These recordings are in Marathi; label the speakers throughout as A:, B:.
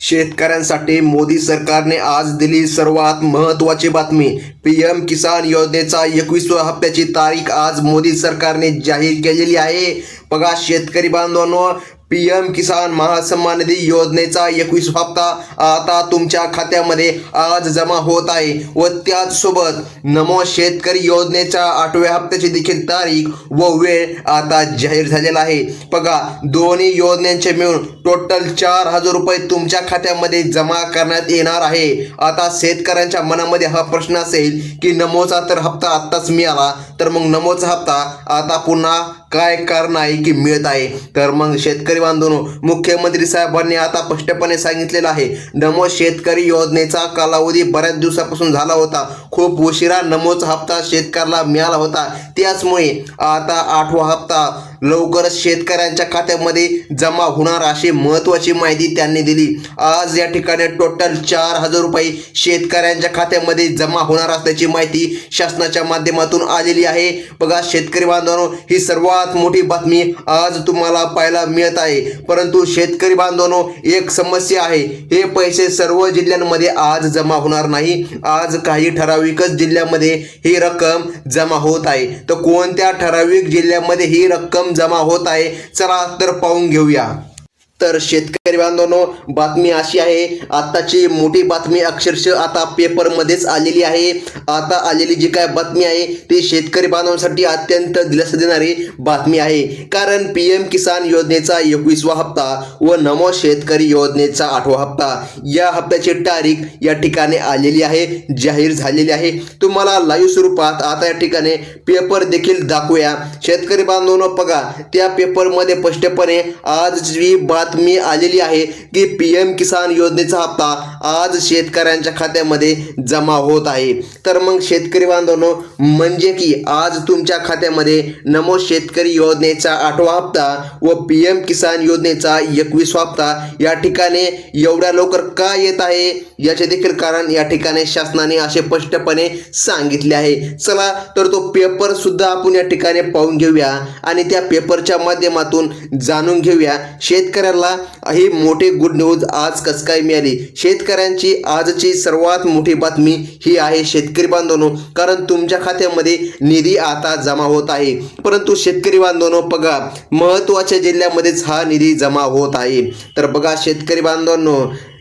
A: शेतकऱ्यांसाठी मोदी सरकारने आज दिली सर्वात महत्त्वाची बातमी. पी एम किसान योजनेचा एकवीसव्या हप्त्याची तारीख आज मोदी सरकारने जाहीर केलेली आहे. बघा शेतकरी बांधवांनो पी एम किसान महासन्मान निधी योजनेचा एकवीस हप्ता आता तुमच्या खात्यामध्ये आज जमा होत आहे व त्याचसोबत नमो शेतकरी योजनेच्या आठव्या हप्त्याची देखील तारीख व वेळ आता जाहीर झालेला आहे. बघा दोन्ही योजनेचे मिळून टोटल चार हजार रुपये तुमच्या खात्यामध्ये जमा करण्यात येणार आहे. आता शेतकऱ्यांच्या मनामध्ये हा प्रश्न असेल की नमोचा तर हप्ता आत्ताच मिळाला तर मग नमोचा हप्ता आता पुन्हा काय कारण आहे की मिळत आहे? तर मग शेतकरी बांधून मुख्यमंत्री साहेबांनी आता स्पष्टपणे सांगितलेलं आहे नमो शेतकरी योजनेचा कालावधी बऱ्याच दिवसापासून झाला होता. खूप उशिरा नमोचा हप्ता शेतकऱ्याला मिळाला होता. त्याचमुळे आता आठवा हप्ता लवकरच शेतकऱ्यांच्या खात्यामध्ये जमा होणार अशी महत्त्वाची माहिती त्यांनी दिली. आज या ठिकाणी टोटल चार हजार रुपये शेतकऱ्यांच्या खात्यामध्ये जमा होणार असल्याची माहिती शासनाच्या माध्यमातून आलेली आहे. बघा शेतकरी बांधवांनो ही सर्वात मोठी बातमी आज तुम्हाला पाहायला मिळत आहे. परंतु शेतकरी बांधवांनो एक समस्या आहे. हे पैसे सर्व जिल्ह्यांमध्ये आज जमा होणार नाही. आज काही ठराविकच जिल्ह्यामध्ये ही रक्कम जमा होत आहे. तर कोणत्या ठराविक जिल्ह्यामध्ये ही रक्कम जमा होत आहे चला तर पाहून घेऊया. तर शेतकरी बांधवांनो बातमी अशी आहे आत्ताची मोठी बातमी अक्षरशः आता पेपरमध्येच आलेली आहे. आता आलेली जी काय बातमी आहे ती शेतकरी बांधवांसाठी अत्यंत दिलासा देणारी बातमी आहे. कारण पी एम किसान योजनेचा एकवीसवा हप्ता व नमो शेतकरी योजनेचा आठवा हप्ता या हप्त्याची तारीख या ठिकाणी आलेली आहे जाहीर झालेली आहे. तुम्हाला लाईव्ह स्वरूपात आता या ठिकाणी पेपर देखील दाखवूया. शेतकरी बांधवांनो बघा त्या पेपरमध्ये स्पष्टपणे आज जी बातमी आलेली आहे की पी एम किसान योजनेचा हप्ता आज शेतकऱ्यांच्या खात्यामध्ये जमा होत आहे. तर मग शेतकरी बांधवांनो म्हणजे की आज तुमच्या खात्यामध्ये नमो शेतकरी योजनेचा आठवा हप्ता व पी एम किसान योजनेचा एकवीसवा हप्ता या ठिकाणी एवढ्या लवकर का येत आहे? याचे देखील कारण या ठिकाणी शासनाने असे स्पष्टपणे सांगितले आहे. चला तर तो पेपर सुद्धा आपण या ठिकाणी पाहून घेऊया आणि त्या पेपरच्या माध्यमातून जाणून घेऊया. शेतकऱ्याला ही मोठी गुड न्यूज आज कस काय मिळाली? शेतकऱ्यांची आजची सर्वात मोठी बातमी ही आहे शेतकरी बांधवनो कारण तुमच्या खात्यामध्ये निधी आता जमा होत आहे. परंतु शेतकरी बांधवनो बघा महत्त्वाच्या जिल्ह्यामध्येच हा निधी जमा होत आहे. तर बघा शेतकरी बांधवांनो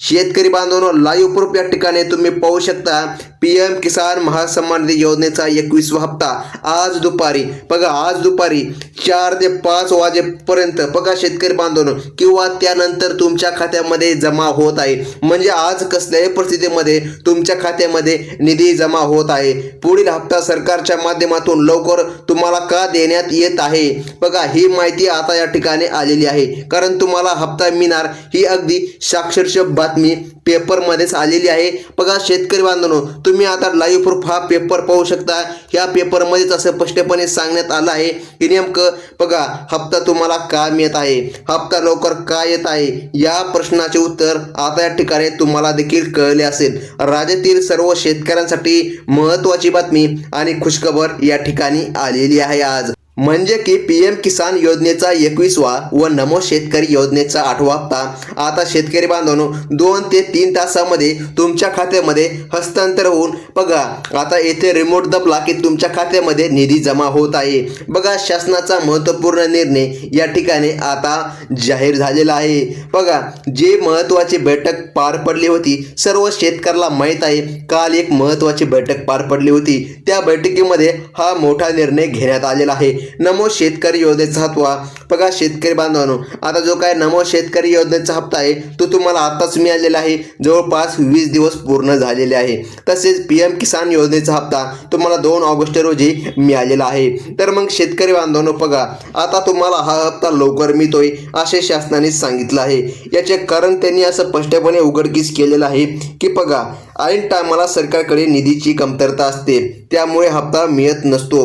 A: शेतकरी बांधवांनो लाईव्ह प्रूफ या ठिकाणी तुम्ही पाहू शकता पी एम किसान महासन्मान निधी योजनेचा एकवीसवा हप्ता आज दुपारी. बघा आज दुपारी चार ते पाच वाजेपर्यंत बघा शेतकरी बांधवनो किंवा त्यानंतर तुमच्या खात्यामध्ये जमा होत आहे. म्हणजे आज कसल्याही परिस्थितीमध्ये तुमच्या खात्यामध्ये निधी जमा होत आहे. पुढील हप्ता सरकारच्या माध्यमातून लवकर तुम्हाला का देण्यात येत आहे? बघा ही माहिती आता या ठिकाणी आलेली आहे. कारण तुम्हाला हप्ता मिळणार ही अगदी साक्षरश बातमी पेपरमध्येच आलेली आहे. बघा शेतकरी बांधवांनो तुम्ही आता लाईव्ह प्रूफ हा पेपर पाहू शकता. ह्या पेपरमध्येच असं स्पष्टपणे सांगण्यात आलं आहे की नेमकं बघा हप्ता तुम्हाला का मिळत आहे? हप्ता लवकर का येत आहे? या प्रश्नाचे उत्तर आता या ठिकाणी तुम्हाला देखील कळले असेल. राज्यातील सर्व शेतकऱ्यांसाठी महत्त्वाची बातमी आणि खुशखबर या ठिकाणी आलेली आहे आज. म्हणजे की पी एम किसान योजनेचा एकवीसवा व नमो शेतकरी योजनेचा आठवा हप्ता. आता शेतकरी बांधवांनो दोन ते तीन तासामध्ये तुमच्या खात्यामध्ये हस्तांतर होऊन बघा आता येथे रिमोट दबला की तुमच्या खात्यामध्ये निधी जमा होत आहे. बघा शासनाचा महत्त्वपूर्ण निर्णय या ठिकाणी आता जाहीर झालेला आहे. बघा जे महत्त्वाची बैठक पार पडली होती सर्व शेतकऱ्याला माहीत आहे काल एक महत्त्वाची बैठक पार पडली होती. त्या बैठकीमध्ये हा मोठा निर्णय घेण्यात आलेला आहे. नमो शेतकरी योजनेचा हप्ता बघा शेतकरी बांधवांनो आता जो काय नमो शेतकरी योजनेचा हप्ता आहे तो तुम्हाला आताच मिळालेला आहे. जवळपास वीस दिवस पूर्ण झालेले आहे. तसेच पी एम किसान योजनेचा हप्ता तुम्हाला दोन ऑगस्ट रोजी मिळालेला आहे. तर मग शेतकरी बांधवांनो बघा आता तुम्हाला हा हप्ता लवकर मिळतोय असे शासनाने सांगितलं आहे. याचे कारण त्यांनी असं स्पष्टपणे उघडकीस केलेलं आहे की बघा ऐन टायमाला सरकारकडे निधीची कमतरता असते. त्यामुळे हप्ता मिळत नसतो.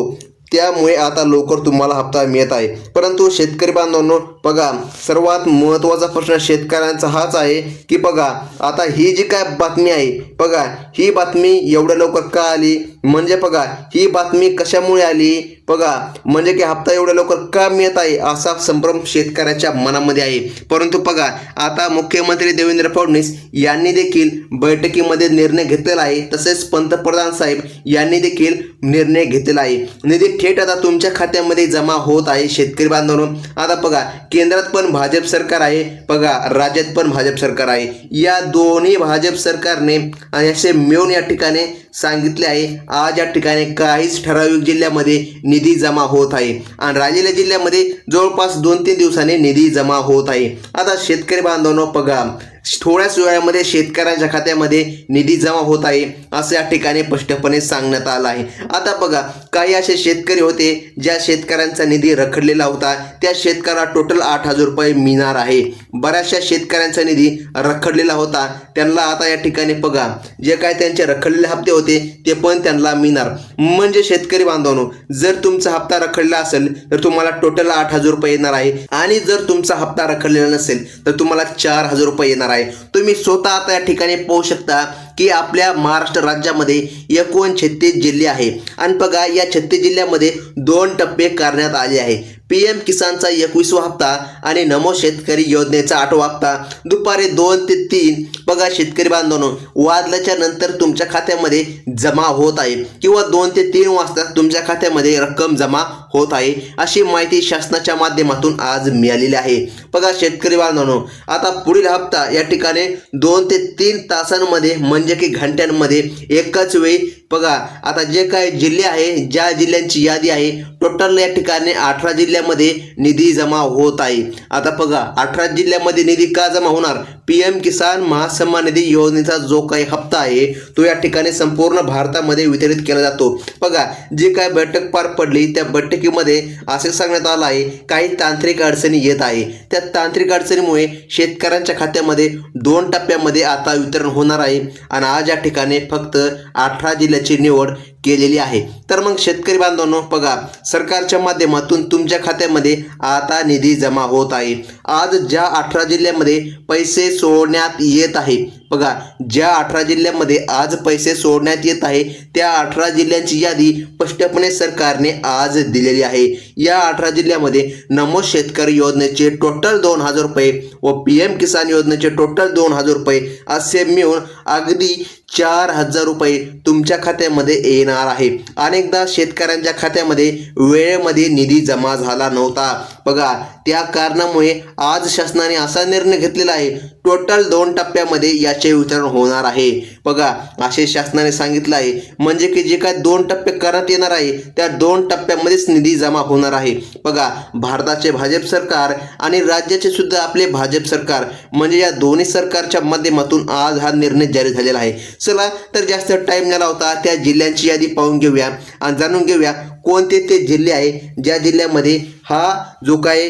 A: त्यामुळे आता लवकर तुम्हाला हप्ता मिळत आहे. परंतु शेतकरी बांधवांनो बघा सर्वात महत्त्वाचा प्रश्न शेतकऱ्यांचा हाच आहे की बघा आता ही जी काय बातमी आहे बघा ही बातमी एवढ्या लवकर का आली? म्हणजे बघा ही बातमी कशामुळे आली? बघा म्हणजे की हप्ता एवढ्या लवकर का मिळत आहे असा संभ्रम शेतकऱ्याच्या मनामध्ये आहे. परंतु बघा आता मुख्यमंत्री देवेंद्र फडणवीस यांनी देखील बैठकीमध्ये निर्णय घेतलेला आहे तसेच पंतप्रधान साहेब यांनी देखील निर्णय घेतलेला आहे. निधी थेट आता तुमच्या खात्यामध्ये जमा होत आहे शेतकरी बांधवांनो. आता बघा केंद्रात पण भाजप सरकार आहे. बघा राज्यात पण भाजप सरकार आहे. या दोन्ही भाजप सरकारने असे मिळून या ठिकाणी सांगितले आहे. आज या ठिकाणी काहीच ठराविक जिल्ह्यामध्ये निधी जमा होत आहे. आणि राहिलेल्या जिल्ह्यामध्ये जवळपास दोन तीन दिवसांनी निधी जमा होत आहे. आता शेतकरी बांधवांनो बघा थोड्याच वेळामध्ये शेतकऱ्यांच्या खात्यामध्ये निधी जमा होत आहे असं या ठिकाणी स्पष्टपणे सांगण्यात आलं आहे. आता बघा काही असे शेतकरी होते ज्या शेतकऱ्यांचा निधी रखडलेला होता त्या शेतकऱ्याला टोटल आठ हजार रुपये मिळणार आहे. बऱ्याचशा शेतकऱ्यांचा निधी रखडलेला होता त्यांना आता या ठिकाणी बघा जे काय त्यांचे रखडलेले हप्ते होते ते पण त्यांना मिळणार. म्हणजे शेतकरी बांधवांनो जर तुमचा हप्ता रखडला असेल तर तुम्हाला टोटल आठ हजार रुपये येणार आहे. आणि जर तुमचा हप्ता रखडलेला नसेल तर तुम्हाला चार हजार रुपये येणार आहे. तुम्ही स्वतः आता या ठिकाणी पाहू शकता की आपल्या महाराष्ट्र राज्यामध्ये एकूण छत्तीस जिल्हे आहे. आणि बघा या छत्तीस जिल्ह्यामध्ये दोन टप्पे करण्यात आले आहे. पी एम किसानचा एकवीसवा हप्ता आणि नमो शेतकरी योजनेचा आठवा हप्ता. दुपारी दोन ते तीन. बघा शेतकरी बांधवांनो वाजल्याच्या नंतर तुमच्या खात्यामध्ये जमा होत आहे. किंवा दोन ते तीन वाजता तुमच्या खात्यामध्ये रक्कम जमा होत आहे. अशी माहिती शासनाच्या माध्यमातून आज मिळालेली आहे. बघा शेतकरी बांधवांनो आता पुढील हप्ता या ठिकाणी दोन ते तीन तासांमध्ये म्हणजे की घंट्यांमध्ये एकाच वेळी बघा आता जे काही जिल्हे आहे ज्या जिल्ह्यांची यादी आहे टोटल या ठिकाणी अठरा जिल्ह्यामध्ये निधी जमा होत आहे. आता बघा अठरा जिल्ह्यामध्ये निधी का जमा होणार? पी एम किसान महासन्मान निधी योजनेचा जो काही हप्ता आहे तो या ठिकाणी संपूर्ण भारतामध्ये वितरित केला जातो. बघा जी काय बैठक पार पडली त्या बैठकीमध्ये असे सांगण्यात आलं आहे काही तांत्रिक अडचणी येत आहे. त्या तांत्रिक अडचणीमुळे शेतकऱ्यांच्या खात्यामध्ये दोन टप्प्यामध्ये आता वितरण होणार आहे. आणि आज या ठिकाणी फक्त अठरा जिल्ह्याची निवड केलेली आहे. तर मग शेतकरी बांधवांनो बघा सरकारच्या माध्यमातून तुमच्या खात्यामध्ये आता निधी जमा होत आहे. आज ज्या अठरा जिल्ह्यामध्ये पैसे सोडण्यात येत आहे बघा ज्या अठरा जिल्ह्यामध्ये आज पैसे सोडण्यात येत आहे त्या अठरा जिल्ह्यांची यादी स्पष्टपणे सरकारने आज दिलेली आहे. या अठरा जिल्ह्यामध्ये नमो शेतकरी योजनेचे टोटल दोन हजार रुपये व पी एम किसान योजनेचे टोटल दोन हजार रुपये असे मिळून अगदी चार हजार रुपये तुमच्या खात्यामध्ये येणार आहे. अनेकदा शेतकऱ्यांच्या खात्यामध्ये वेळेमध्ये निधी जमा झाला नव्हता. बघा त्या कारणामुळे आज शासनाने असा निर्णय घेतलेला आहे. टोटल दोन टप्प्यामध्ये याचे वितरण होणार आहे. बघा असे शासनाने सांगितलं आहे. म्हणजे की जे काय दोन टप्पे करण्यात येणार आहे त्या दोन टप्प्यामध्येच निधी जमा होणार आहे. बघा भारताचे भाजप सरकार आणि राज्याचे सुद्धा आपले भाजप सरकार म्हणजे या दोन्ही सरकारच्या माध्यमातून आज हा निर्णय जारी झालेला आहे. चला तर जास्त टाईम झाला होता त्या जिल्ह्यांची यादी पाहून घेऊया. आणि जाणून घेऊया कोणते ते जिल्हे आहे ज्या जिल्ह्यामध्ये हा जो काय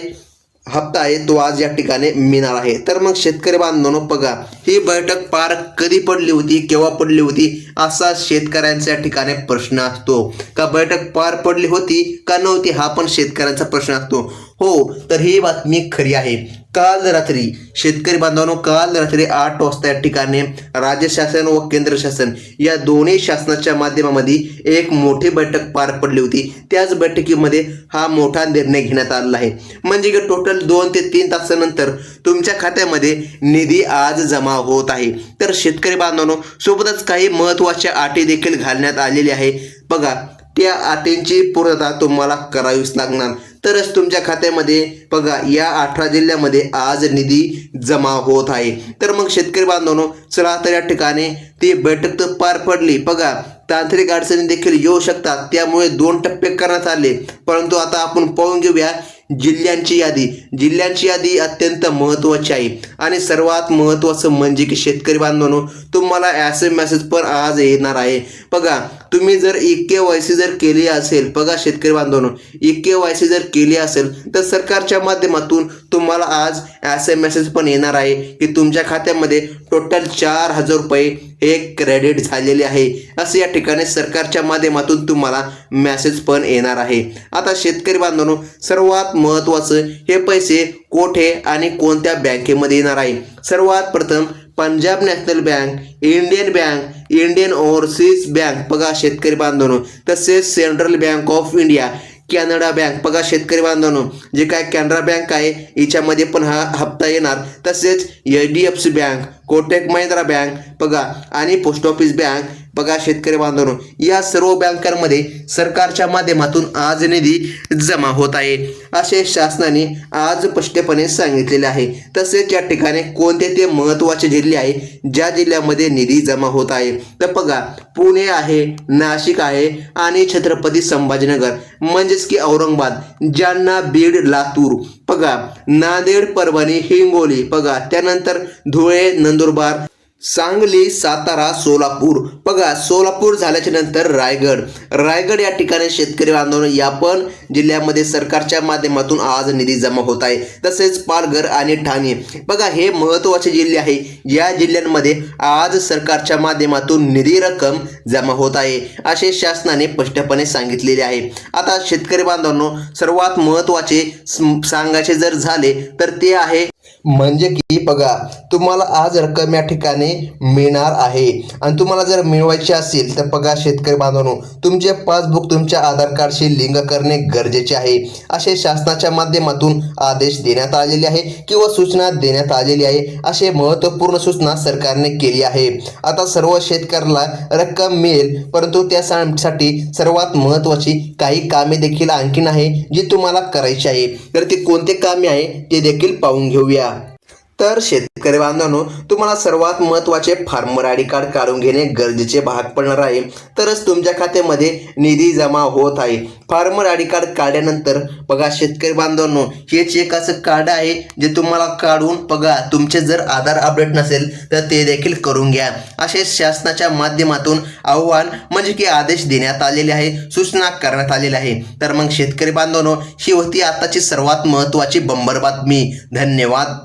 A: हप्ता आहे तो आज या ठिकाणी मिळणार आहे. तर मग शेतकरी बांधवांनो बघा ही बैठक पार कधी पडली होती केव्हा पडली होती असा शेतकऱ्यांचा या ठिकाणी प्रश्न असतो. का बैठक पार पडली होती का नव्हती हा पण शेतकऱ्यांचा प्रश्न असतो. हो तर ही बातमी खरी आहे. काल रात्री शेतकरी बांधवांनो काल रात्री आठ वाजता या ठिकाणी राज्य शासन व केंद्र शासन या दोन्ही शासनाच्या माध्यमामध्ये एक मोठी बैठक पार पडली होती. त्याच बैठकीमध्ये हा मोठा निर्णय घेण्यात आलेला आहे. म्हणजे की टोटल दोन ते तीन तासानंतर तुमच्या खात्यामध्ये निधी आज जमा होत आहे. तर शेतकरी बांधवांनो सोबतच काही महत्त्वाच्या अटी देखील घालण्यात आलेल्या आहे बघा त्या अटींची पूर्तता तुम्हाला करावीच लागणार. तरच तुमच्या खात्यामध्ये बघा या अठरा जिल्ह्यामध्ये आज निधी जमा होत आहे. तर मग शेतकरी बांधवांनो चला तर या ठिकाणी ती बैठक तर पार पडली. बघा तांत्रिक अडचणी देखील येऊ शकतात. त्यामुळे दोन टप्पे करण्यात आले. परंतु आता आपण पाहून घेऊया जिल्ह्यांची यादी. जिल्ह्यांची यादी अत्यंत महत्त्वाची आहे. आणि सर्वात महत्त्वाचं म्हणजे की शेतकरी बांधवांनो तुम्हाला एस एम मेसेज पण आज येणार आहे. बघा तुम्ही जर ई के वाय सी जर केली असेल बघा शेतकरी बांधवांनो ई के वाय सी जर केली असेल तर सरकारच्या माध्यमातून तुम्हाला आज एस एम मेसेज पण येणार आहे की तुमच्या खात्यामध्ये टोटल चार हजार रुपये हे क्रेडिट झालेले आहे. असं या ठिकाणी सरकारच्या माध्यमातून तुम्हाला मेसेज पण येणार आहे. आता शेतकरी बांधवांनो सर्वात सर्वात महत्वाचं हे पैसे कोठे आणि कोणत्या बँकेमध्ये येणार आहे? सर्वात प्रथम Punjab national bank Indian bank Indian overseas bank. बघा शेतकरी बांधवनो तसेच central bank of India Canara bank. बघा शेतकरी बांधवांनो जे काय कॅनरा बँक आहे याच्यामध्ये पण हा हप्ता येणार. तसेच H D F C bank Kotak Mahindra bank. बघा आणि पोस्ट ऑफिस बँक बघा शेतकरी बांधवांनो या सर्व बँकांमध्ये सरकारच्या माध्यमातून आज निधी जमा होत आहे. असे शासनाने आज स्पष्टपणे सांगितलेले आहे. तसेच या ठिकाणी कोणते ते महत्त्वाचे जिल्हे आहे ज्या जिल्ह्यामध्ये निधी जमा होत आहे? तर बघा पुणे आहे नाशिक आहे आणि छत्रपती संभाजीनगर म्हणजेच की औरंगाबाद जालना बीड लातूर. बघा नांदेड परभणी हिंगोली बघा त्यानंतर धुळे नंदुरबार सांगली सातारा सोलापूर. बघा सोलापूर झाल्याच्यानंतर रायगड. रायगड या ठिकाणी शेतकरी आंदोलन या पण जिल्ह्यामध्ये सरकारच्या माध्यमातून आज निधी जमा होत आहे. तसेच पालघर आणि ठाणे. बघा हे महत्त्वाचे जिल्हे आहे. या जिल्ह्यांमध्ये आज सरकारच्या माध्यमातून निधी रक्कम जमा होत आहे असे शासनाने स्पष्टपणे सांगितलेले आहे. आता शेतकरी बांधवांनो सर्वात महत्त्वाचे सांगायचे जर झाले तर ते आहे म्हणजे की बघा तुम्हाला आज रक्कम या ठिकाणी मिळणार आहे. आणि तुम्हाला जर मिळवायची असेल तर बघा शेतकरी बांधवांनो तुमचे पासबुक तुमच्या आधार कार्डशी लिंक करणे गरजेचे आहे. असे शासनाच्या माध्यमातून आदेश देण्यात आलेले आहे किंवा सूचना देण्यात आलेली आहे. असे महत्त्वपूर्ण सूचना सरकारने केली आहे. आता सर्व शेतकऱ्याला रक्कम मिळेल परंतु त्यासाठी सर्वात महत्त्वाची काही कामे देखील आणखीन आहे जी तुम्हाला करायची आहे. तर ती कोणते कामे आहे ते देखील पाहून घेऊया. rupiah. तर शेतकरी बांधवांनो तुम्हाला सर्वात महत्त्वाचे फार्मर आय डी कार्ड काढून घेणे गरजेचे भाग पडणार आहे. तरच तुमच्या खात्यामध्ये निधी जमा होत आहे. फार्मर आय डी कार्ड काढल्यानंतर बघा शेतकरी बांधवांनो हेच एक असं कार्ड आहे जे तुम्हाला काढून बघा तुमचे जर आधार अपडेट नसेल तर ते देखील करून घ्या. असे शासनाच्या माध्यमातून आव्हान म्हणजे की आदेश देण्यात आलेले आहे सूचना करण्यात आलेल्या आहे. तर मग शेतकरी बांधवांनो ही होती आताची सर्वात महत्त्वाची बंबर बातमी. धन्यवाद.